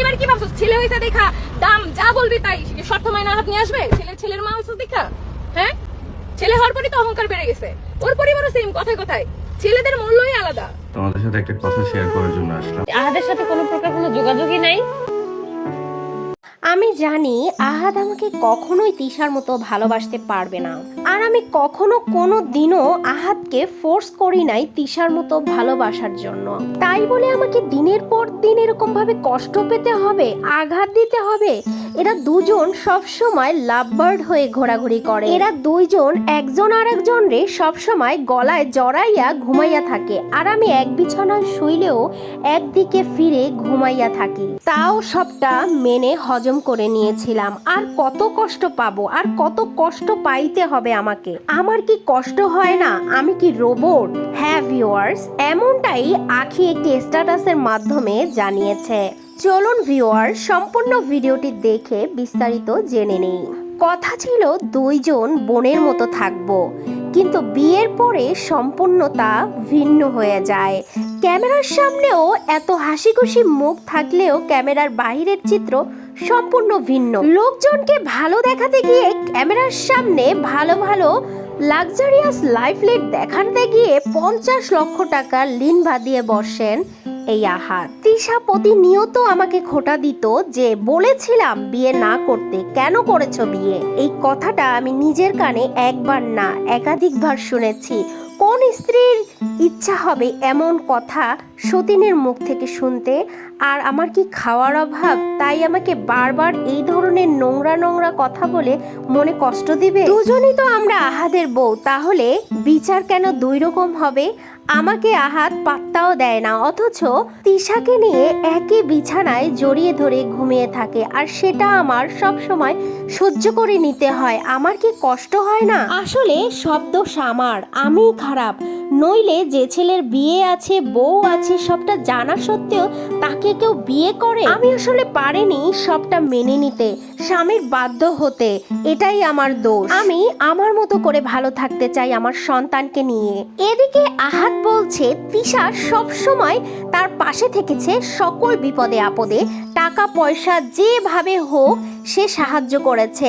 এবার কি ভাবছ? ছেলে হয়েছে দেখা দাম যা বলবি তাই। শর্ত মাইনা হাত নিয়ে আসবে? ছেলে ছেলের মা হয়েছে দেখা? হ্যাঁ? ছেলে হওয়ার পরই তো অহংকার বেড়ে গেছে। ওর পরিবারও সেম কথায় কথায়। ছেলেদের মূল্যই আলাদা। তোমাদের সাথে একটা কথা শেয়ার করার জন্য আসলাম। আহাদের সাথে কোনো প্রকার কোনো যোগাযোগই নাই। আমি জানি আহাদ আমাকে কখনোই তিশার মতো ভালোবাসতে পারবে না। আর আমি কখনো কোনো দিনও আহাদকে ফোর্স করি নাই তিশার মতো ভালোবাসার জন্য। তাই বলে আমাকে দিনের পর দিন এরকম ভাবে কষ্ট পেতে হবে, আঘাত দিতে হবে এরা দুজন সব সময় লাভ বার্ড হয়ে ঘোরাঘুরি করে। এরা দুইজন একজন আর একজন রে সব সময় গলায় জড়াইয়া ঘুমাইয়া থাকে আর আমি এক বিছানায় শুইলেও একদিকে ফিরে ঘুমাইয়া থাকি। তাও সবটা মেনে হজম করে নিয়েছিলাম। আর কত কষ্ট পাবো, আর কত কষ্ট পাইতে হবে আমাকে। আমার কি কষ্ট হয় না? আমি কি রোবট? হ্যাঁ ভিউয়ার্স, এমনটাই আখি একটি স্ট্যাটাসের মাধ্যমে জানিয়েছে। চলুন ভিউয়ার সম্পূর্ণ ভিডিওটি দেখে বিস্তারিত জেনে নেই। কথা ছিল দুইজন বোনের মতো থাকব, কিন্তু বিয়ের পরে সম্পূর্ণতা ভিন্ন হয়ে যায়। ক্যামেরার সামনেও এত হাসি খুশি মুখ থাকলেও ক্যামেরার বাইরের চিত্র সম্পূর্ণ ভিন্ন। লোকজনকে ভালো দেখাতে গিয়ে ক্যামেরার সামনে ভালো ভালো লাক্সারিয়াস লাইফ লিড দেখাতে গিয়ে পঞ্চাশ লক্ষ টাকা লিন ভাদিয়ে বসেন এই আহার। তৃষা প্রতিনিয়ত আমাকে খোটা দিত যে বলেছিলাম বিয়ে না করতে। কেন করেছ বিয়ে? এই কথাটা আমি নিজের কানে একবার না, একাধিকবার শুনেছি। কোন স্ত্রীর ইচ্ছা হবে এমন কথা সতীনের মুখ থেকে শুনতে? আর আমার কি খাওয়ার অভাব? তাই আমাকে বারবার এই ধরনের নোংরা নোংরা কথা বলে মনে কষ্ট দিবে? দুজনই তো আমরা আহাদের বউ, তাহলে বিচার কেন দুই রকম হবে? আমাকে আহাত পাত্তাও দেয় না, অথচ তিশাকে নিয়ে একই বিছানায় জড়িয়ে ধরে ঘুমিয়ে থাকে, আর সেটা আমার সব সময় সহ্য করে নিতে হয়। আমার কি কষ্ট হয় না? আসলে শব্দ সামার আমি খারাপ। নইলে যে ছেলের বিয়ে আছে, বউ আছে, সবটা জানা সত্ত্বেও তাকে কেউ বিয়ে করে? আমি আসলে পারিনি সবটা মেনে নিতে, স্বামীর বাধ্য হতে। এটাই আমার দোষ। আমি আমার মতো করে ভালো থাকতে চাই আমার সন্তানকে নিয়ে। এদিকে আহাত বলছে, তিশা সব সময় তার পাশে থেকেছে সকল বিপদে আপদে। টাকা পয়সা যেভাবে হোক সে সাহায্য করেছে।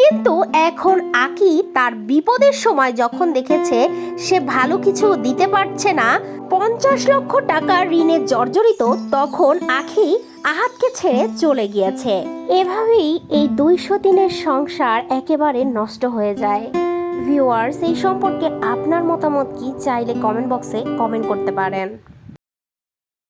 কিন্তু এখন আকি তার বিপদের সময় যখন দেখেছে সে ভালো কিছু দিতে পারছে না, পঞ্চাশ লক্ষ টাকা ঋণে জর্জরিত, তখন আখি আহাতকে ছেড়ে চলে গিয়েছে। এভাবেই এই দুইশো দিনের সংসার একেবারে নষ্ট হয়ে যায়। ভিউয়ার্স, এই সম্পর্কে আপনার মতামত কি? চাইলে কমেন্ট বক্সে কমেন্ট করতে পারেন।